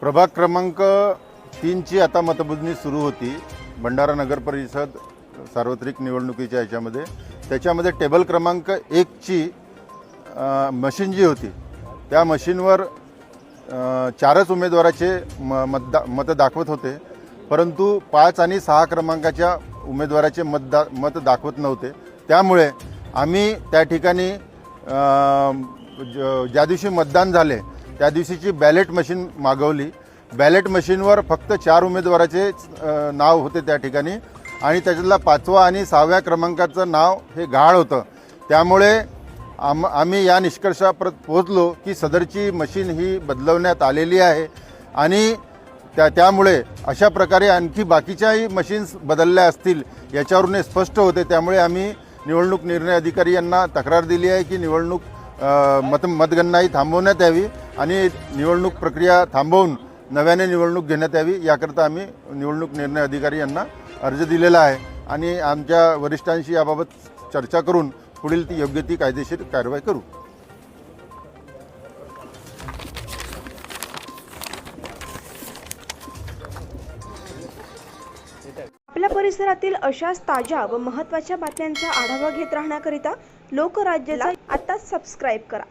प्रभाग क्रमांक तीनची आता मतमोजणी सुरू होती. भंडारा नगर परिषद सार्वत्रिक निवडणुकीच्या ह्याच्यामध्ये त्याच्यामध्ये टेबल क्रमांक एकची मशीन जी होती त्या मशीनवर चारच उमेदवाराचे म मतदा मत दाखवत होते. परंतु पाच आणि सहा क्रमांकाच्या उमेदवाराचे मतदा मत दाखवत नव्हते. त्यामुळे आम्ही त्या ठिकाणी ज- ज्या दिवशी मतदान झाले त्या दिवशीची बॅलेट मशीन मागवली. बॅलेट मशीनवर फक्त चार उमेदवाराचे नाव होते त्या ठिकाणी. आणि त्याच्यातला पाचवा आणि सहाव्या क्रमांकाचं नाव हे गहाळ होतं. त्यामुळे आम आम्ही या निष्कर्षापर्यंत पोहोचलो की सदरची मशीन ही बदलवण्यात आलेली आहे. आणि त्या त्यामुळे अशा प्रकारे आणखी बाकीच्याही मशीन्स बदलल्या असतील याच्यावरून हे स्पष्ट होते. त्यामुळे आम्ही निवडणूक निर्णय अधिकारी यांना तक्रार दिली आहे की निवडणूक मत मतगणना ही थांबवण्यात यावी. आणि निवडणूक प्रक्रिया थांबवून नव्याने निवडणूक घेण्यात यावी याकरता आम्ही निवडणूक निर्णय अधिकारी यांना अर्ज दिलेला आहे. आणि आमच्या वरिष्ठांशी याबाबत चर्चा करून पुढील ती योग्य ती कायदेशीर कारवाई करू. आपल्या परिसरातील अशाच ताज्या व महत्त्वाच्या बातम्यांचा आढावा घेत राहण्याकरिता लोकराज्यला आत्ताच सबस्क्राईब करा.